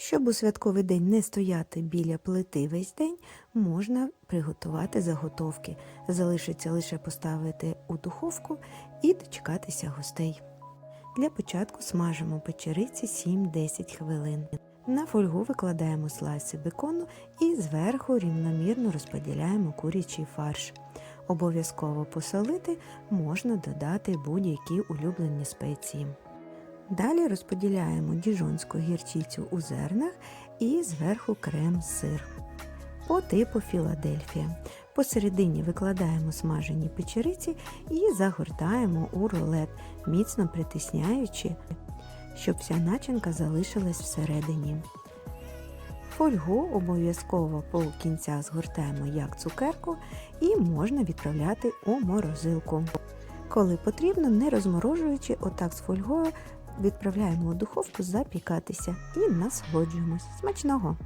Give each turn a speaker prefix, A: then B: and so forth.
A: Щоб у святковий день не стояти біля плити весь день, можна приготувати заготовки. Залишиться лише поставити у духовку і дочекатися гостей. Для початку смажимо печериці 7-10 хвилин. На фольгу викладаємо слайси бекону і зверху рівномірно розподіляємо курячий фарш. Обов'язково посолити можна додати будь-які улюблені спеції. Далі розподіляємо діжонську гірчицю у зернах і зверху крем-сир по типу Філадельфія. Посередині викладаємо смажені печериці і загортаємо у рулет, міцно притисняючи, щоб вся начинка залишилась всередині. Фольгу обов'язково по кінцях згортаємо як цукерку і можна відправляти у морозилку. Коли потрібно, не розморожуючи, отак з фольгою відправляємо у духовку запікатися і насолоджуємось. Смачного!